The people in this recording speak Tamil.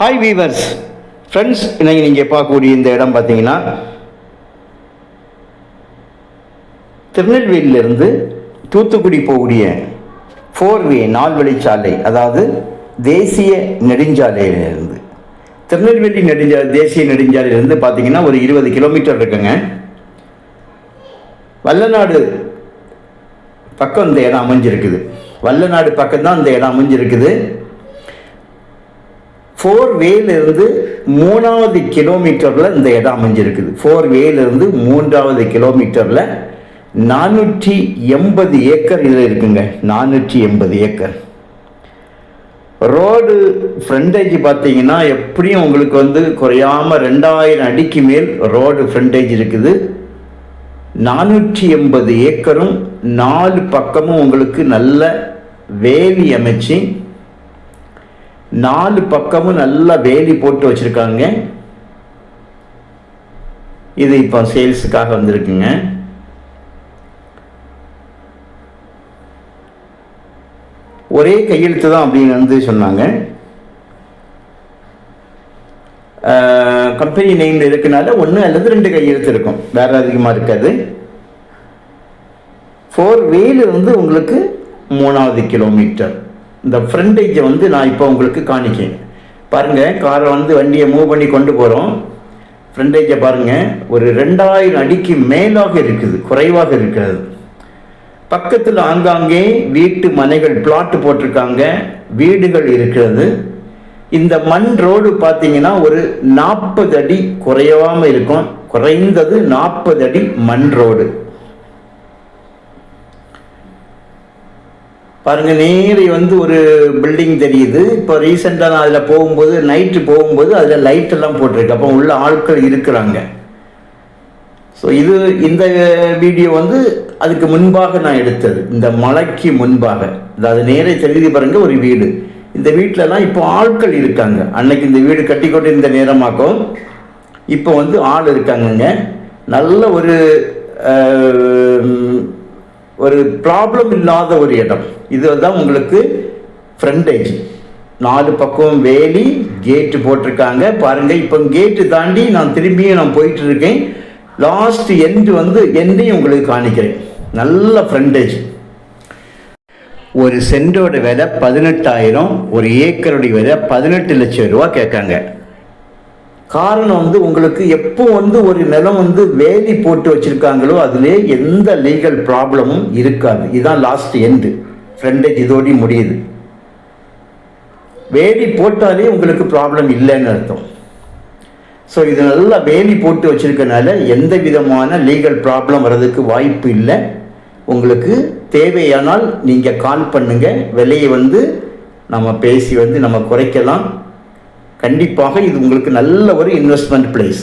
ஹாய் வீவர்ஸ் ஃப்ரெண்ட்ஸ் இன்னைக்கு நீங்கள் பார்க்கக்கூடிய இந்த இடம் பார்த்தீங்கன்னா திருநெல்வேலியிலிருந்து தூத்துக்குடி போகக்கூடிய ஃபோர் வே நால்வழிச்சாலை அதாவது தேசிய நெடுஞ்சாலையிலிருந்து. திருநெல்வேலி நெடுஞ்சா தேசிய நெடுஞ்சாலையிலிருந்து பார்த்தீங்கன்னா ஒரு இருபது கிலோமீட்டர் இருக்குங்க. வல்லநாடு பக்கம் இந்த இடம் அமைஞ்சிருக்குது. வல்லநாடு பக்கம் தான் இந்த இடம் அமைஞ்சிருக்குது. ஃபோர் வேலிருந்து மூணாவது கிலோமீட்டரில் இந்த இடம் அமைஞ்சிருக்குது. ஃபோர் வேலிருந்து மூன்றாவது கிலோமீட்டரில் நானூற்றி எண்பது ஏக்கர் இதில் இருக்குங்க. நானூற்றி எண்பது ஏக்கர். ரோடு ஃப்ரண்டேஜ் பார்த்தீங்கன்னா எப்படியும் உங்களுக்கு வந்து குறையாமல் ரெண்டாயிரம் அடிக்கு மேல் ரோடு ஃப்ரண்டேஜ் இருக்குது. நானூற்றி எண்பது ஏக்கரும் நாலு பக்கமும் உங்களுக்கு நல்ல வேலி அமைச்சு நாலு பக்கமும் நல்லா வேலி போட்டு வச்சுருக்காங்க. இது இப்போ சேல்ஸுக்காக வந்திருக்குங்க. ஒரே கையெழுத்து தான் அப்படின்னு வந்து சொன்னாங்க. கம்பெனி நேம் இருக்கனால ஒன்று அல்லது ரெண்டு கையெழுத்து இருக்கும். வேற அதிகமாக இருக்காது. ஃபோர் வேல வந்து உங்களுக்கு மூணாவது கிலோமீட்டர் இந்த ஃப்ரண்டேஜை வந்து நான் இப்போ உங்களுக்கு காணிக்கேன் பாருங்கள் காரை வந்து வண்டியை மூவ் பண்ணி கொண்டு போகிறோம் ஃப்ரண்டேஜை பாருங்கள் ஒரு ரெண்டாயிரம் அடிக்கு மேலாக இருக்குது குறைவாக இருக்கிறது. பக்கத்தில் ஆங்காங்கே வீட்டு மனைகள் பிளாட்டு போட்டிருக்காங்க வீடுகள் இருக்கிறது. இந்த மண் ரோடு பார்த்தீங்கன்னா ஒரு நாற்பது அடி குறையாமல் இருக்கும். குறைந்தது நாற்பது அடி மண் ரோடு பாருங்க நேரி வந்து ஒரு பில்டிங் தெரியுது. இப்போ ரீசெண்டாக நான் அதில் போகும்போது நைட்டு போகும்போது அதில் லைட் எல்லாம் போட்டிருக்கு. அப்போ உள்ள ஆட்கள் இருக்கிறாங்க. ஸோ இது இந்த வீடியோ வந்து அதுக்கு முன்பாக நான் எடுத்தது. இந்த மலைக்கு முன்பாக. அதாவது நேரே தெரிஞ்சு பாருங்க ஒரு வீடு. இந்த வீட்டிலலாம் இப்போ ஆட்கள் இருக்காங்க. அன்னைக்கு இந்த வீடு கட்டி கொண்டு இருந்த நேரமாக்கும். இப்போ வந்து ஆள் இருக்காங்கங்க. நல்ல ஒரு ஒரு ப்ராப்ளம் இல்லாத ஒரு இடம். இதுதான் உங்களுக்கு ஃப்ரண்டேஜ் நாலு பக்கம் வேலி கேட்டு போட்டிருக்காங்க. பாருங்கள் இப்போ கேட்டு தாண்டி நான் திரும்பியும் நான் போயிட்டு இருக்கேன் லாஸ்ட் எண்டு வந்து எண்டையும் உங்களுக்கு காணிக்கிறேன். நல்ல ஃப்ரண்டேஜ் ஒரு சென்டோட விலை பதினெட்டாயிரம் ஒரு ஏக்கருடைய விலை பதினெட்டு லட்சம் ரூபா கேட்காங்க. காரணம் வந்து உங்களுக்கு எப்போ வந்து ஒரு நிலம் வந்து வேலி போட்டு வச்சிருக்காங்களோ அதிலே எந்த லீகல் ப்ராப்ளமும் இருக்காது. இதுதான் லாஸ்ட் எண்டு ஃப்ரெண்டேஜ் இதோடி முடியுது. வேலி போட்டாலே உங்களுக்கு ப்ராப்ளம் இல்லைன்னு அர்த்தம். ஸோ இது நல்லா வேலி போட்டு வச்சிருக்கனால எந்த விதமான லீகல் ப்ராப்ளம் வர்றதுக்கு வாய்ப்பு இல்லை. உங்களுக்கு தேவையானால் நீங்கள் கால் பண்ணுங்கள் விலையை வந்து நம்ம பேசி வந்து நம்ம குறைக்கலாம். கண்டிப்பாக இது உங்களுக்கு நல்ல ஒரு இன்வெஸ்ட்மெண்ட் பிளேஸ்